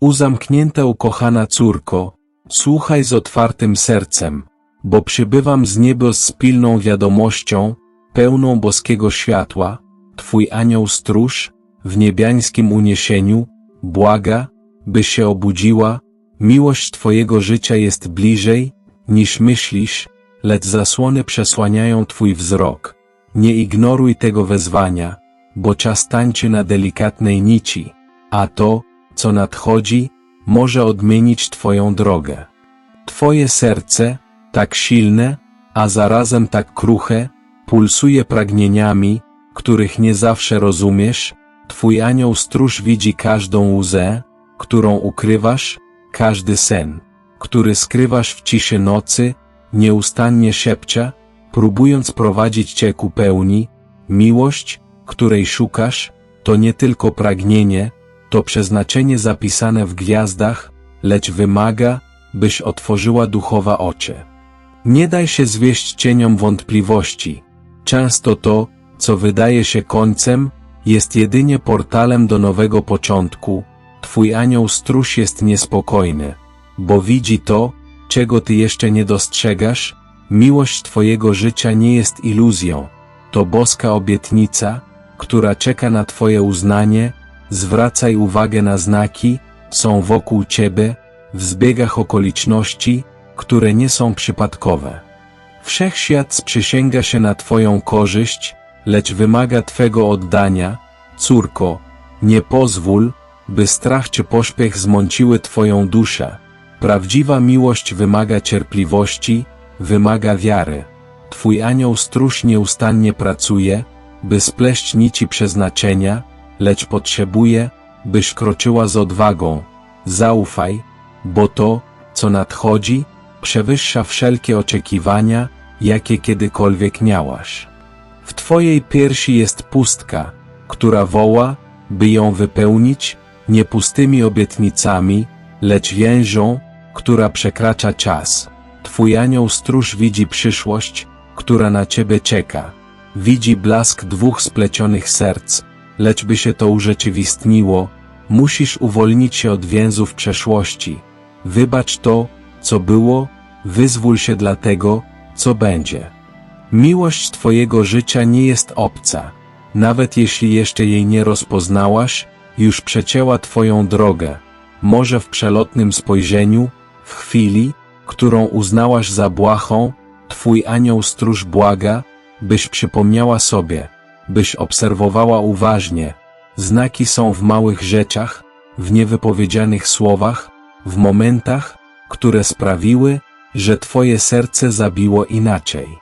Uzamknięta ukochana córko, słuchaj z otwartym sercem, bo przybywam z niebos z pilną wiadomością, pełną boskiego światła, Twój anioł stróż, w niebiańskim uniesieniu, błaga, by się obudziła, miłość Twojego życia jest bliżej, niż myślisz, lecz zasłony przesłaniają Twój wzrok. Nie ignoruj tego wezwania, bo czas tańczy na delikatnej nici, a to, co nadchodzi, może odmienić Twoją drogę. Twoje serce, tak silne, a zarazem tak kruche, pulsuje pragnieniami, których nie zawsze rozumiesz, Twój anioł stróż widzi każdą łzę, którą ukrywasz, każdy sen, który skrywasz w ciszy nocy, nieustannie szepcze, próbując prowadzić Cię ku pełni, miłość, której szukasz, to nie tylko pragnienie, to przeznaczenie zapisane w gwiazdach, lecz wymaga, byś otworzyła duchowa oczy. Nie daj się zwieść cieniom wątpliwości. Często to, co wydaje się końcem, jest jedynie portalem do nowego początku. Twój anioł stróż jest niespokojny, bo widzi to, czego ty jeszcze nie dostrzegasz. Miłość Twojego życia nie jest iluzją, to boska obietnica, która czeka na Twoje uznanie. Zwracaj uwagę na znaki, są wokół Ciebie, w zbiegach okoliczności, które nie są przypadkowe. Wszechświat sprzysięga się na Twoją korzyść, lecz wymaga Twego oddania, córko, nie pozwól, by strach czy pośpiech zmąciły Twoją duszę. Prawdziwa miłość wymaga cierpliwości, wymaga wiary. Twój anioł stróż nieustannie pracuje, by spleść nici przeznaczenia, lecz potrzebuje, byś kroczyła z odwagą. Zaufaj, bo to, co nadchodzi, przewyższa wszelkie oczekiwania, jakie kiedykolwiek miałaś. W Twojej piersi jest pustka, która woła, by ją wypełnić, nie pustymi obietnicami, lecz więżą, która przekracza czas. Twój anioł stróż widzi przyszłość, która na Ciebie czeka. Widzi blask dwóch splecionych serc, lecz by się to urzeczywistniło, musisz uwolnić się od więzów przeszłości. Wybacz to, co było, wyzwól się dla tego, co będzie. Miłość Twojego życia nie jest obca. Nawet jeśli jeszcze jej nie rozpoznałaś, już przecięła Twoją drogę. Może w przelotnym spojrzeniu, w chwili, którą uznałaś za błahą, Twój anioł stróż błaga, byś przypomniała sobie, byś obserwowała uważnie. Znaki są w małych rzeczach, w niewypowiedzianych słowach, w momentach, które sprawiły, że Twoje serce zabiło inaczej.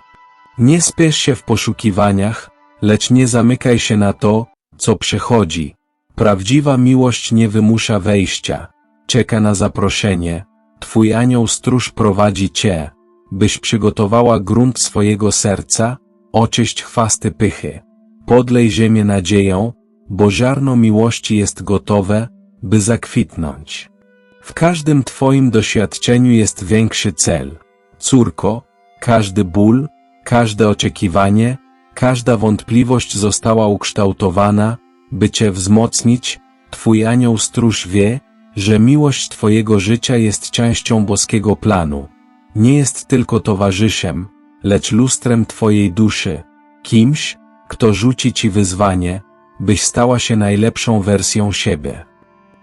Nie spiesz się w poszukiwaniach, lecz nie zamykaj się na to, co przychodzi. Prawdziwa miłość nie wymusza wejścia, czeka na zaproszenie. Twój anioł stróż prowadzi Cię, byś przygotowała grunt swojego serca, oczyść chwasty pychy. Podlej ziemię nadzieją, bo ziarno miłości jest gotowe, by zakwitnąć. W każdym Twoim doświadczeniu jest większy cel. Córko, każdy ból, każde oczekiwanie, każda wątpliwość została ukształtowana, by Cię wzmocnić, Twój anioł stróż wie, że miłość Twojego życia jest częścią boskiego planu. Nie jest tylko towarzyszem, lecz lustrem Twojej duszy, kimś, kto rzuci Ci wyzwanie, byś stała się najlepszą wersją siebie.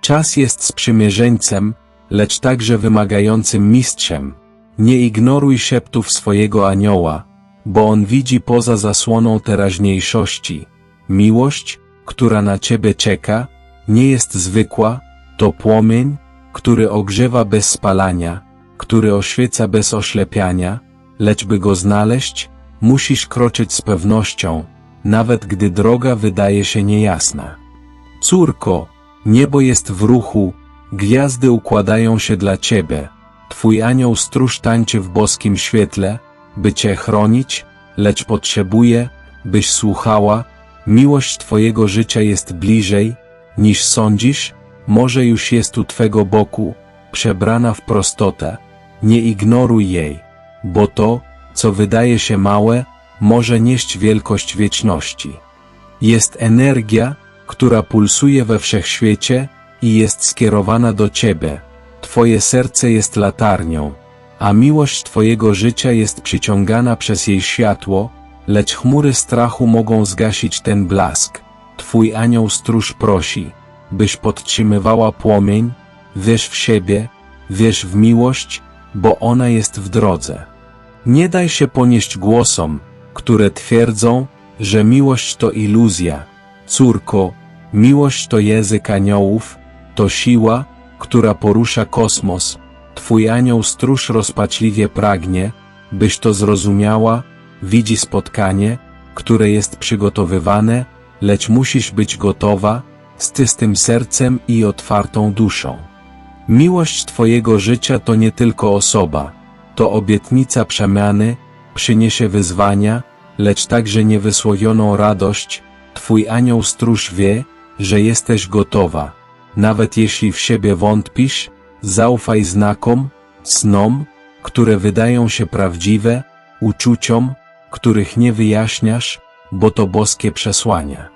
Czas jest sprzymierzeńcem, lecz także wymagającym mistrzem. Nie ignoruj szeptów swojego anioła, bo on widzi poza zasłoną teraźniejszości. Miłość, która na ciebie czeka, nie jest zwykła, to płomień, który ogrzewa bez spalania, który oświeca bez oślepiania, lecz by go znaleźć, musisz kroczyć z pewnością, nawet gdy droga wydaje się niejasna. Córko, niebo jest w ruchu, gwiazdy układają się dla ciebie, twój anioł stróż tańczy w boskim świetle, by cię chronić, lecz potrzebuje, byś słuchała, miłość twojego życia jest bliżej, niż sądzisz, może już jest u twego boku, przebrana w prostotę, nie ignoruj jej, bo to, co wydaje się małe, może nieść wielkość wieczności. Jest energia, która pulsuje we wszechświecie i jest skierowana do Ciebie. Twoje serce jest latarnią, a miłość Twojego życia jest przyciągana przez jej światło, lecz chmury strachu mogą zgasić ten blask. Twój anioł stróż prosi, byś podtrzymywała płomień, wierz w siebie, wierz w miłość, bo ona jest w drodze. Nie daj się ponieść głosom, które twierdzą, że miłość to iluzja. Córko, miłość to język aniołów, to siła, która porusza kosmos. Twój anioł stróż rozpaczliwie pragnie, byś to zrozumiała, widzi spotkanie, które jest przygotowywane, lecz musisz być gotowa, z czystym sercem i otwartą duszą. Miłość Twojego życia to nie tylko osoba, to obietnica przemiany, przyniesie wyzwania, lecz także niewysłowioną radość. Twój anioł stróż wie, że jesteś gotowa. Nawet jeśli w siebie wątpisz, zaufaj znakom, snom, które wydają się prawdziwe, uczuciom, których nie wyjaśniasz, bo to boskie przesłania.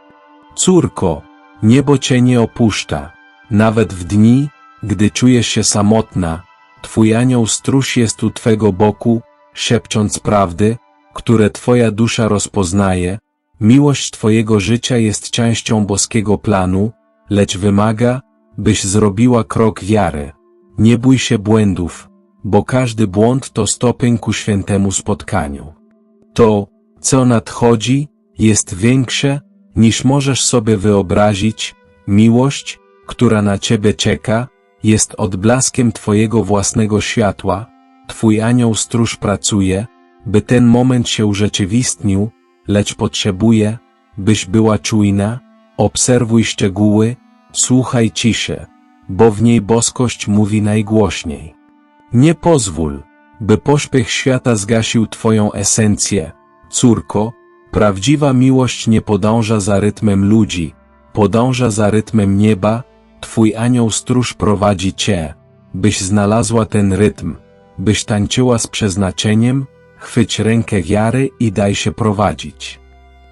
Córko, niebo cię nie opuszcza, nawet w dni, gdy czujesz się samotna, Twój anioł stróż jest u Twego boku, szepcząc prawdy, które Twoja dusza rozpoznaje. Miłość Twojego życia jest częścią boskiego planu, lecz wymaga, byś zrobiła krok wiary. Nie bój się błędów, bo każdy błąd to stopień ku świętemu spotkaniu. To, co nadchodzi, jest większe, niż możesz sobie wyobrazić, miłość, która na Ciebie czeka, jest odblaskiem Twojego własnego światła, Twój anioł stróż pracuje, by ten moment się urzeczywistnił, lecz potrzebuje, byś była czujna, obserwuj szczegóły, słuchaj ciszy, bo w niej boskość mówi najgłośniej. Nie pozwól, by pośpiech świata zgasił Twoją esencję, córko, prawdziwa miłość nie podąża za rytmem ludzi, podąża za rytmem nieba, Twój anioł stróż prowadzi Cię, byś znalazła ten rytm, byś tańczyła z przeznaczeniem, chwyć rękę wiary i daj się prowadzić.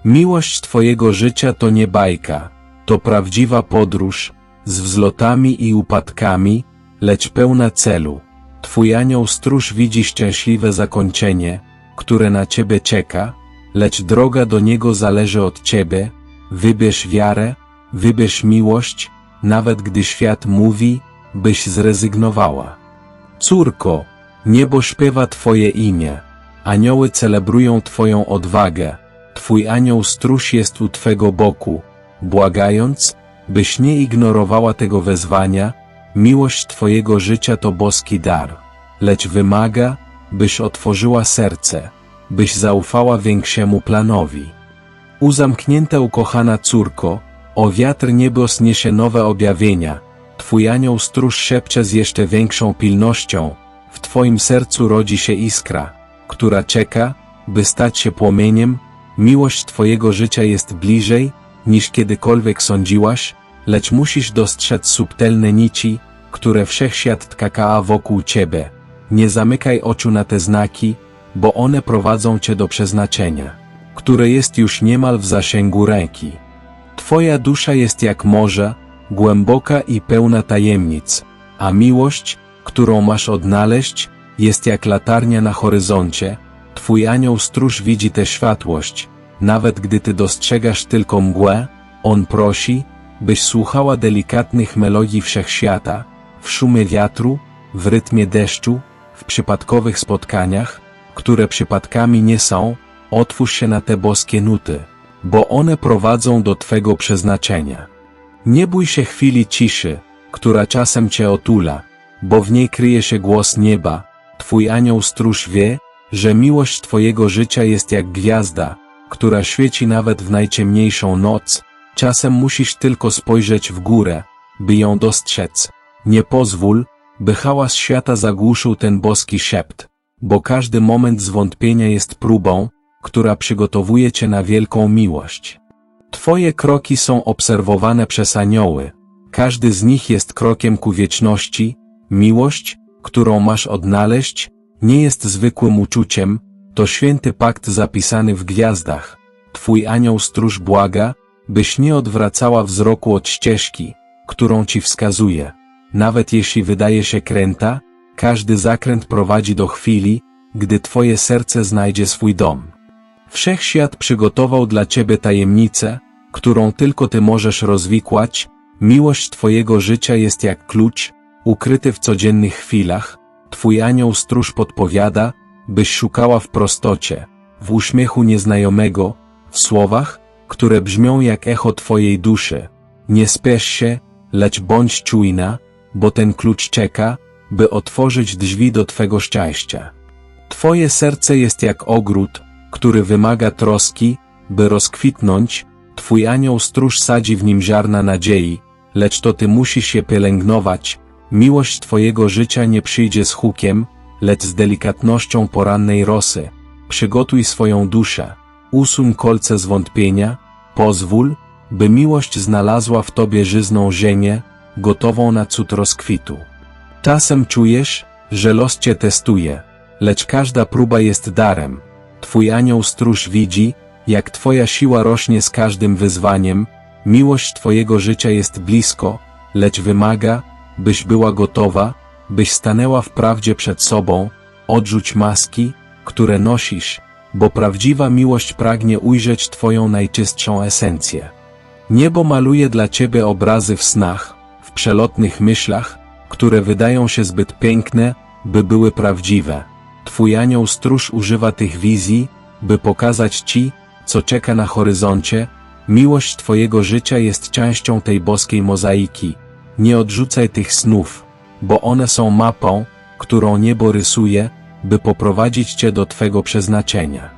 Miłość Twojego życia to nie bajka, to prawdziwa podróż, z wzlotami i upadkami, lecz pełna celu. Twój anioł stróż widzi szczęśliwe zakończenie, które na Ciebie czeka, lecz droga do niego zależy od Ciebie, wybierz wiarę, wybierz miłość, nawet gdy świat mówi, byś zrezygnowała. Córko, niebo śpiewa Twoje imię, anioły celebrują Twoją odwagę, Twój anioł stróż jest u Twego boku, błagając, byś nie ignorowała tego wezwania, miłość Twojego życia to boski dar, lecz wymaga, byś otworzyła serce, byś zaufała większemu planowi. Uzamknięta ukochana córko, o wiatr niebos niesie nowe objawienia, Twój anioł stróż szepcze z jeszcze większą pilnością, w Twoim sercu rodzi się iskra, która czeka, by stać się płomieniem, miłość Twojego życia jest bliżej, niż kiedykolwiek sądziłaś, lecz musisz dostrzec subtelne nici, które wszechświat tkaka wokół Ciebie. Nie zamykaj oczu na te znaki, bo one prowadzą Cię do przeznaczenia, które jest już niemal w zasięgu ręki. Twoja dusza jest jak morze, głęboka i pełna tajemnic, a miłość, którą masz odnaleźć, jest jak latarnia na horyzoncie. Twój anioł stróż widzi tę światłość, nawet gdy ty dostrzegasz tylko mgłę, on prosi, byś słuchała delikatnych melodii wszechświata, w szumie wiatru, w rytmie deszczu, w przypadkowych spotkaniach, które przypadkami nie są, otwórz się na te boskie nuty bo one prowadzą do Twego przeznaczenia. Nie bój się chwili ciszy, która czasem Cię otula, bo w niej kryje się głos nieba, Twój anioł stróż wie, że miłość Twojego życia jest jak gwiazda, która świeci nawet w najciemniejszą noc, czasem musisz tylko spojrzeć w górę, by ją dostrzec. Nie pozwól, by hałas świata zagłuszył ten boski szept, bo każdy moment zwątpienia jest próbą, która przygotowuje Cię na wielką miłość. Twoje kroki są obserwowane przez anioły, każdy z nich jest krokiem ku wieczności, miłość, którą masz odnaleźć, nie jest zwykłym uczuciem, to święty pakt zapisany w gwiazdach. Twój anioł stróż błaga, byś nie odwracała wzroku od ścieżki, którą ci wskazuje. Nawet jeśli wydaje się kręta, każdy zakręt prowadzi do chwili, gdy twoje serce znajdzie swój dom. Wszechświat przygotował dla ciebie tajemnicę, którą tylko ty możesz rozwikłać, miłość twojego życia jest jak klucz, ukryty w codziennych chwilach, twój anioł stróż podpowiada, byś szukała w prostocie, w uśmiechu nieznajomego, w słowach, które brzmią jak echo twojej duszy. Nie spiesz się, lecz bądź czujna, bo ten klucz czeka, by otworzyć drzwi do twego szczęścia. Twoje serce jest jak ogród, który wymaga troski, by rozkwitnąć, Twój anioł stróż sadzi w nim ziarna nadziei, lecz to Ty musisz je pielęgnować, miłość Twojego życia nie przyjdzie z hukiem, lecz z delikatnością porannej rosy. Przygotuj swoją duszę, usuń kolce zwątpienia, pozwól, by miłość znalazła w Tobie żyzną ziemię, gotową na cud rozkwitu. Czasem czujesz, że los Cię testuje, lecz każda próba jest darem. Twój anioł stróż widzi, jak Twoja siła rośnie z każdym wyzwaniem, miłość Twojego życia jest blisko, lecz wymaga, byś była gotowa, byś stanęła w prawdzie przed sobą, odrzuć maski, które nosisz, bo prawdziwa miłość pragnie ujrzeć Twoją najczystszą esencję. Niebo maluje dla Ciebie obrazy w snach, w przelotnych myślach, które wydają się zbyt piękne, by były prawdziwe. Twój anioł stróż używa tych wizji, by pokazać Ci, co czeka na horyzoncie, miłość Twojego życia jest częścią tej boskiej mozaiki. Nie odrzucaj tych snów, bo one są mapą, którą niebo rysuje, by poprowadzić Cię do Twego przeznaczenia.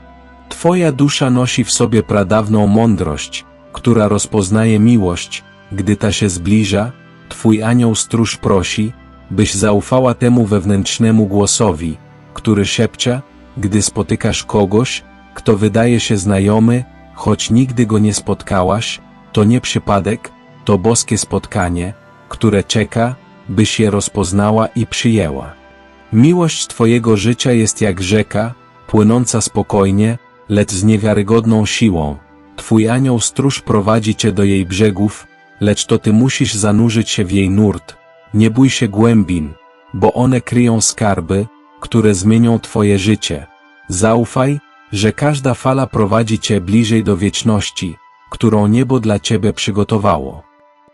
Twoja dusza nosi w sobie pradawną mądrość, która rozpoznaje miłość, gdy ta się zbliża, Twój anioł stróż prosi, byś zaufała temu wewnętrznemu głosowi, który szepcze, gdy spotykasz kogoś, kto wydaje się znajomy, choć nigdy go nie spotkałaś, to nie przypadek, to boskie spotkanie, które czeka, byś je rozpoznała i przyjęła. Miłość Twojego życia jest jak rzeka, płynąca spokojnie, lecz z niewiarygodną siłą. Twój anioł stróż prowadzi Cię do jej brzegów, lecz to Ty musisz zanurzyć się w jej nurt. Nie bój się głębin, bo one kryją skarby, które zmienią Twoje życie. Zaufaj, że każda fala prowadzi Cię bliżej do wieczności, którą niebo dla Ciebie przygotowało.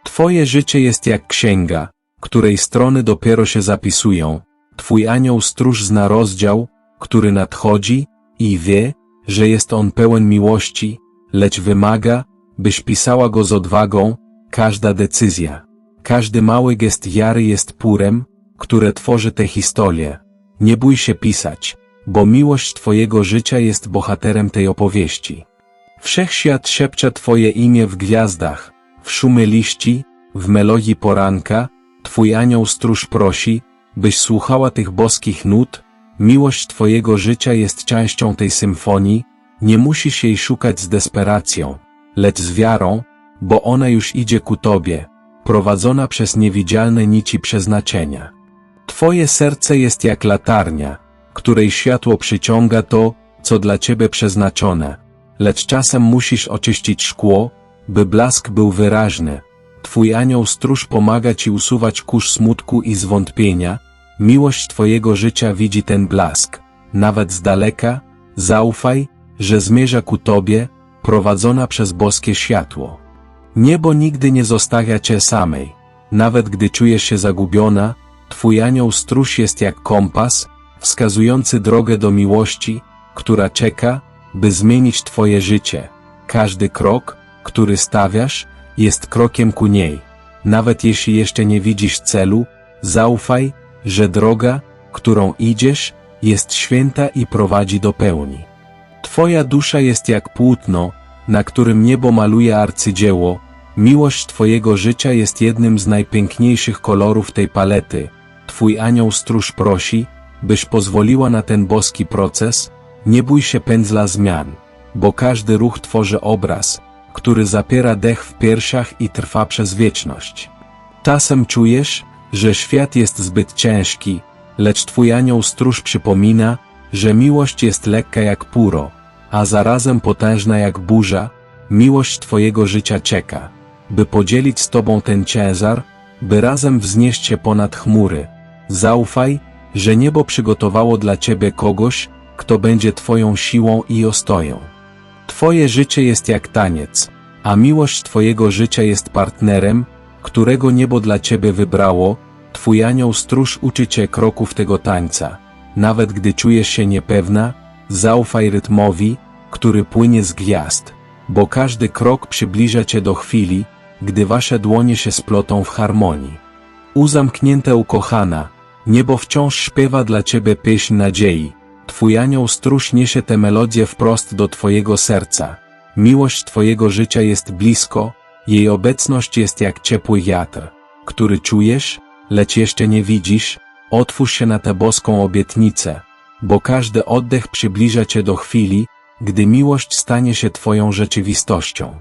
Twoje życie jest jak księga, której strony dopiero się zapisują. Twój anioł stróż zna rozdział, który nadchodzi i wie, że jest on pełen miłości, lecz wymaga, byś pisała go z odwagą, każda decyzja. Każdy mały gest wiary jest purem, które tworzy tę historię. Nie bój się pisać, bo miłość Twojego życia jest bohaterem tej opowieści. Wszechświat szepcze Twoje imię w gwiazdach, w szumie liści, w melodii poranka, Twój anioł stróż prosi, byś słuchała tych boskich nut, miłość Twojego życia jest częścią tej symfonii, nie musisz jej szukać z desperacją, lecz z wiarą, bo ona już idzie ku Tobie, prowadzona przez niewidzialne nici przeznaczenia. Twoje serce jest jak latarnia, której światło przyciąga to, co dla ciebie przeznaczone. Lecz czasem musisz oczyścić szkło, by blask był wyraźny. Twój anioł stróż pomaga ci usuwać kurz smutku i zwątpienia. Miłość twojego życia widzi ten blask. Nawet z daleka, zaufaj, że zmierza ku tobie, prowadzona przez boskie światło. Niebo nigdy nie zostawia cię samej. Nawet gdy czujesz się zagubiona, twój anioł stróż jest jak kompas, wskazujący drogę do miłości, która czeka, by zmienić Twoje życie. Każdy krok, który stawiasz, jest krokiem ku niej. Nawet jeśli jeszcze nie widzisz celu, zaufaj, że droga, którą idziesz, jest święta i prowadzi do pełni. Twoja dusza jest jak płótno, na którym niebo maluje arcydzieło, miłość Twojego życia jest jednym z najpiękniejszych kolorów tej palety. Twój anioł stróż prosi, byś pozwoliła na ten boski proces, nie bój się pędzla zmian, bo każdy ruch tworzy obraz, który zapiera dech w piersiach i trwa przez wieczność. Czasem czujesz, że świat jest zbyt ciężki, lecz Twój anioł stróż przypomina, że miłość jest lekka jak puro, a zarazem potężna jak burza, miłość Twojego życia czeka. by podzielić z Tobą ten ciężar, by razem wznieść się ponad chmury. Zaufaj, że niebo przygotowało dla Ciebie kogoś, kto będzie Twoją siłą i ostoją. Twoje życie jest jak taniec, a miłość Twojego życia jest partnerem, którego niebo dla Ciebie wybrało, Twój anioł stróż uczy Cię kroków tego tańca. Nawet gdy czujesz się niepewna, zaufaj rytmowi, który płynie z gwiazd, bo każdy krok przybliża Cię do chwili, gdy Wasze dłonie się splotą w harmonii. Uzamknięte ukochana, niebo wciąż śpiewa dla Ciebie pieśń nadziei, Twój anioł stróż niesie tę melodię wprost do Twojego serca. Miłość Twojego życia jest blisko, jej obecność jest jak ciepły wiatr, który czujesz, lecz jeszcze nie widzisz, otwórz się na tę boską obietnicę, bo każdy oddech przybliża Cię do chwili, gdy miłość stanie się Twoją rzeczywistością.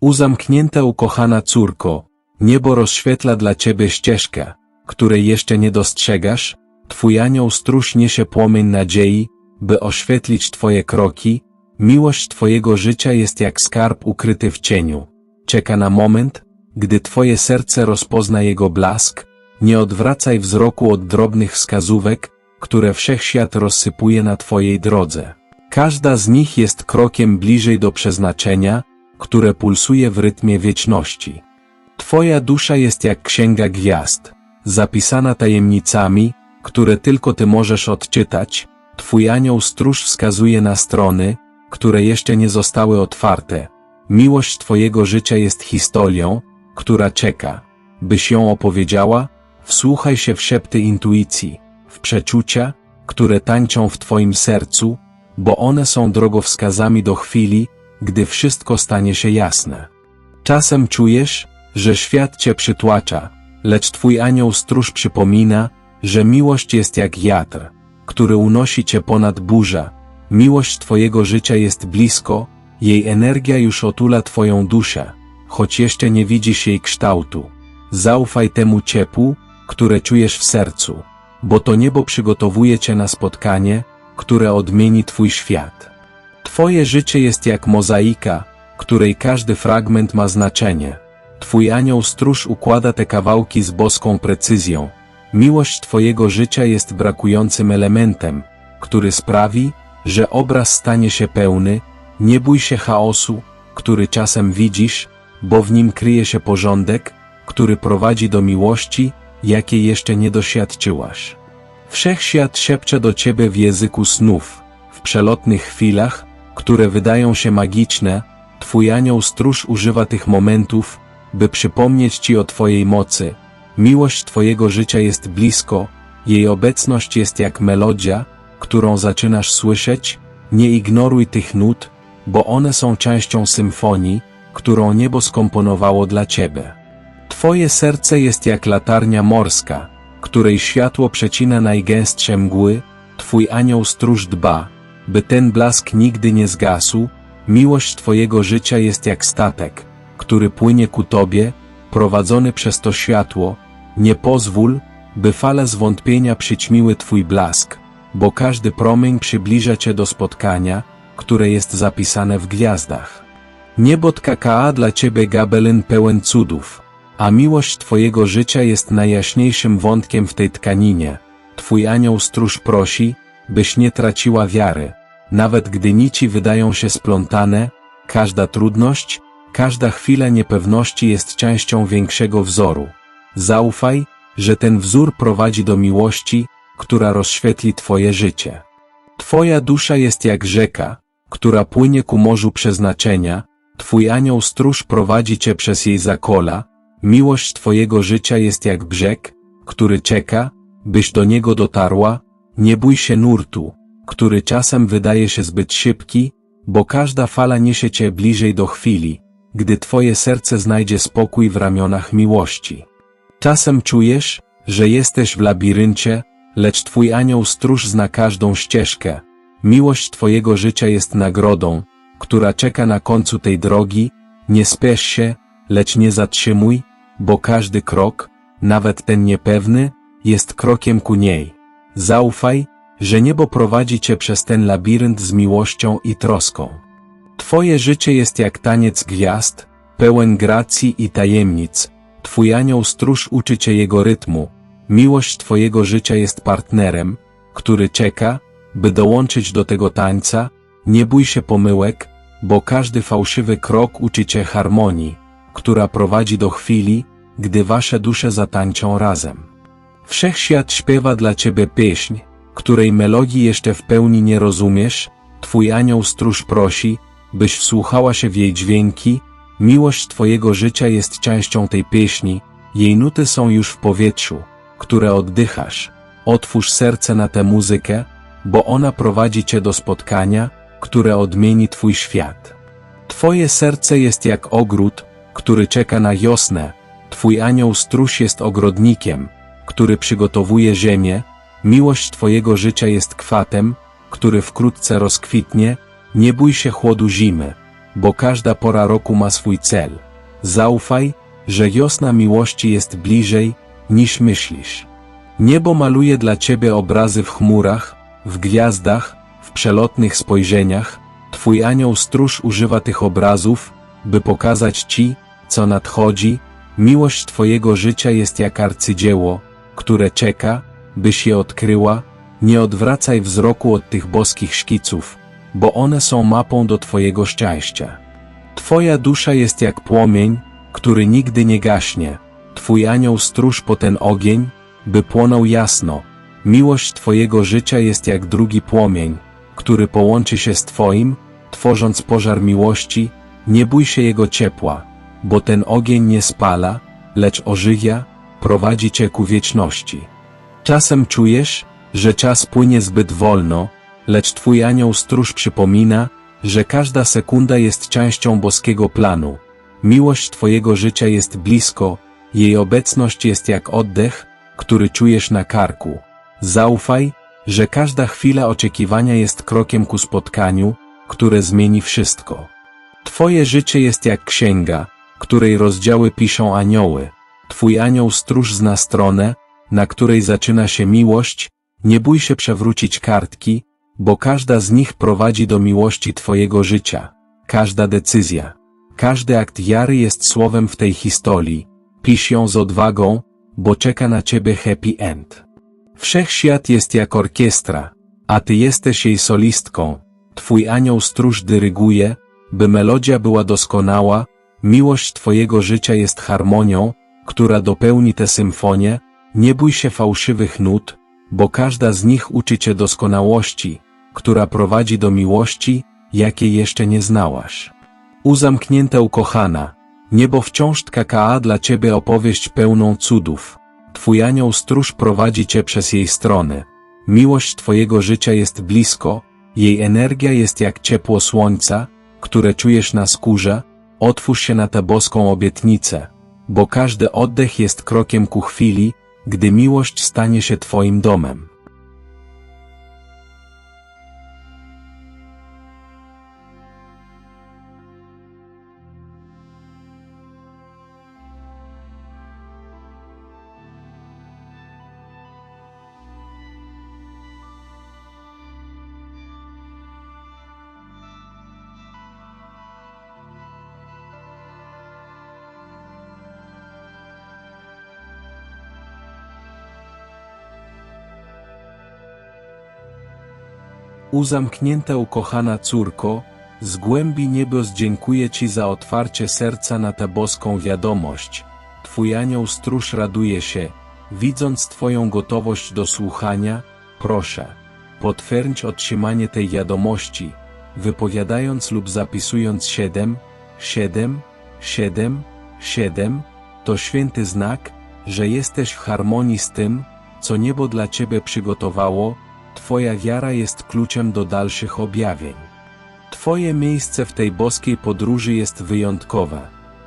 Uzamknięta ukochana córko, niebo rozświetla dla Ciebie ścieżkę, której jeszcze nie dostrzegasz, Twój anioł stróż niesie płomień nadziei, by oświetlić Twoje kroki, miłość Twojego życia jest jak skarb ukryty w cieniu. Czeka na moment, gdy Twoje serce rozpozna jego blask, nie odwracaj wzroku od drobnych wskazówek, które wszechświat rozsypuje na Twojej drodze. Każda z nich jest krokiem bliżej do przeznaczenia, które pulsuje w rytmie wieczności. Twoja dusza jest jak księga gwiazd, zapisana tajemnicami, które tylko Ty możesz odczytać, Twój anioł stróż wskazuje na strony, które jeszcze nie zostały otwarte. Miłość Twojego życia jest historią, która czeka, byś ją opowiedziała, wsłuchaj się w szepty intuicji, w przeczucia, które tańczą w Twoim sercu, bo one są drogowskazami do chwili, gdy wszystko stanie się jasne. Czasem czujesz, że świat Cię przytłacza, lecz Twój anioł stróż przypomina, że miłość jest jak wiatr, który unosi cię ponad burzę. Miłość twojego życia jest blisko, jej energia już otula twoją duszę, choć jeszcze nie widzisz jej kształtu. Zaufaj temu ciepłu, które czujesz w sercu, bo to niebo przygotowuje cię na spotkanie, które odmieni twój świat. Twoje życie jest jak mozaika, której każdy fragment ma znaczenie. Twój anioł stróż układa te kawałki z boską precyzją, Miłość Twojego życia jest brakującym elementem, który sprawi, że obraz stanie się pełny, nie bój się chaosu, który czasem widzisz, bo w nim kryje się porządek, który prowadzi do miłości, jakiej jeszcze nie doświadczyłaś. Wszechświat szepcze do Ciebie w języku snów, w przelotnych chwilach, które wydają się magiczne, Twój anioł stróż używa tych momentów, by przypomnieć Ci o Twojej mocy, Miłość Twojego życia jest blisko, jej obecność jest jak melodia, którą zaczynasz słyszeć, nie ignoruj tych nut, bo one są częścią symfonii, którą niebo skomponowało dla Ciebie. Twoje serce jest jak latarnia morska, której światło przecina najgęstsze mgły, Twój anioł stróż dba, by ten blask nigdy nie zgasł, miłość Twojego życia jest jak statek, który płynie ku Tobie, prowadzony przez to światło, nie pozwól, by fale zwątpienia przyćmiły Twój blask, bo każdy promień przybliża Cię do spotkania, które jest zapisane w gwiazdach. Niebo KKA dla Ciebie gabelyn pełen cudów, a miłość Twojego życia jest najjaśniejszym wątkiem w tej tkaninie. Twój anioł stróż prosi, byś nie traciła wiary, nawet gdy nici wydają się splątane, każda trudność, każda chwila niepewności jest częścią większego wzoru. Zaufaj, że ten wzór prowadzi do miłości, która rozświetli Twoje życie. Twoja dusza jest jak rzeka, która płynie ku morzu przeznaczenia, Twój anioł stróż prowadzi Cię przez jej zakola, miłość Twojego życia jest jak brzeg, który czeka, byś do niego dotarła, nie bój się nurtu, który czasem wydaje się zbyt szybki, bo każda fala niesie Cię bliżej do chwili, gdy Twoje serce znajdzie spokój w ramionach miłości. Czasem czujesz, że jesteś w labiryncie, lecz Twój anioł stróż zna każdą ścieżkę. Miłość Twojego życia jest nagrodą, która czeka na końcu tej drogi, nie spiesz się, lecz nie zatrzymuj, bo każdy krok, nawet ten niepewny, jest krokiem ku niej. Zaufaj, że niebo prowadzi Cię przez ten labirynt z miłością i troską. Twoje życie jest jak taniec gwiazd, pełen gracji i tajemnic. Twój anioł stróż uczy cię jego rytmu. Miłość twojego życia jest partnerem, który czeka, by dołączyć do tego tańca. Nie bój się pomyłek, bo każdy fałszywy krok uczy cię harmonii, która prowadzi do chwili, gdy wasze dusze zatańczą razem. Wszechświat śpiewa dla ciebie pieśń, której melodii jeszcze w pełni nie rozumiesz, twój anioł stróż prosi, byś wsłuchała się w jej dźwięki, miłość twojego życia jest częścią tej pieśni, jej nuty są już w powietrzu, które oddychasz. Otwórz serce na tę muzykę, bo ona prowadzi cię do spotkania, które odmieni twój świat. Twoje serce jest jak ogród, który czeka na wiosnę, twój anioł stróż jest ogrodnikiem, który przygotowuje ziemię, miłość twojego życia jest kwatem, który wkrótce rozkwitnie, nie bój się chłodu zimy, bo każda pora roku ma swój cel. Zaufaj, że wiosna miłości jest bliżej, niż myślisz. Niebo maluje dla ciebie obrazy w chmurach, w gwiazdach, w przelotnych spojrzeniach. Twój anioł stróż używa tych obrazów, by pokazać ci, co nadchodzi. Miłość twojego życia jest jak arcydzieło, które czeka, byś je odkryła. Nie odwracaj wzroku od tych boskich szkiców, bo one są mapą do twojego szczęścia. Twoja dusza jest jak płomień, który nigdy nie gaśnie. Twój anioł stróż po ten ogień, by płonął jasno. Miłość Twojego życia jest jak drugi płomień, który połączy się z Twoim, tworząc pożar miłości, nie bój się jego ciepła, bo ten ogień nie spala, lecz ożywia, prowadzi Cię ku wieczności. Czasem czujesz, że czas płynie zbyt wolno, lecz Twój anioł stróż przypomina, że każda sekunda jest częścią boskiego planu. Miłość Twojego życia jest blisko, jej obecność jest jak oddech, który czujesz na karku. Zaufaj, że każda chwila oczekiwania jest krokiem ku spotkaniu, które zmieni wszystko. Twoje życie jest jak księga, której rozdziały piszą anioły. Twój anioł stróż zna stronę, na której zaczyna się miłość, nie bój się przewrócić kartki, bo każda z nich prowadzi do miłości Twojego życia. Każda decyzja, każdy akt wiary jest słowem w tej historii. Pisz ją z odwagą, bo czeka na Ciebie happy end. Wszechświat jest jak orkiestra, a Ty jesteś jej solistką. Twój anioł stróż dyryguje, by melodia była doskonała, miłość Twojego życia jest harmonią, która dopełni tę symfonię, nie bój się fałszywych nut, bo każda z nich uczy Cię doskonałości, która prowadzi do miłości, jakiej jeszcze nie znałaś. Uzamknięte ukochana, niebo wciąż tkaka dla Ciebie opowieść pełną cudów. Twój anioł stróż prowadzi Cię przez jej strony. Miłość Twojego życia jest blisko, jej energia jest jak ciepło słońca, które czujesz na skórze, otwórz się na tę boską obietnicę, bo każdy oddech jest krokiem ku chwili, gdy miłość stanie się Twoim domem. Uzamknięta ukochana córko, z głębi niebios dziękuję Ci za otwarcie serca na tę boską wiadomość. Twój anioł stróż raduje się, widząc Twoją gotowość do słuchania, proszę, potwierdź otrzymanie tej wiadomości, wypowiadając lub zapisując 7, 7, 7, 7, to święty znak, że jesteś w harmonii z tym, co niebo dla Ciebie przygotowało, Twoja wiara jest kluczem do dalszych objawień. Twoje miejsce w tej boskiej podróży jest wyjątkowe,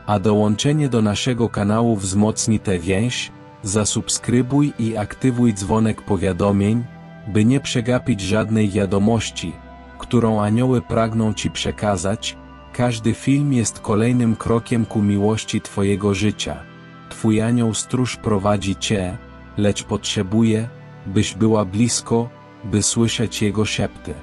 a dołączenie do naszego kanału wzmocni tę więź, zasubskrybuj i aktywuj dzwonek powiadomień, by nie przegapić żadnej wiadomości, którą anioły pragną Ci przekazać, każdy film jest kolejnym krokiem ku miłości Twojego życia. Twój anioł stróż prowadzi Cię, lecz potrzebuje, byś była blisko, by słyszeć Jego szepty.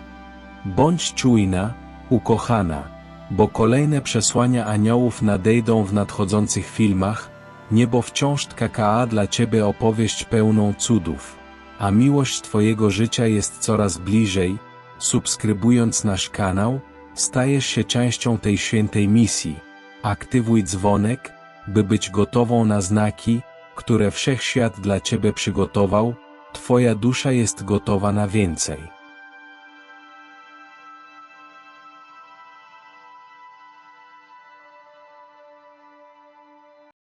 Bądź czujna, ukochana, bo kolejne przesłania aniołów nadejdą w nadchodzących filmach, niebo wciąż KKA dla Ciebie opowieść pełną cudów, a miłość Twojego życia jest coraz bliżej, subskrybując nasz kanał, stajesz się częścią tej świętej misji. Aktywuj dzwonek, by być gotową na znaki, które Wszechświat dla Ciebie przygotował, Twoja dusza jest gotowa na więcej.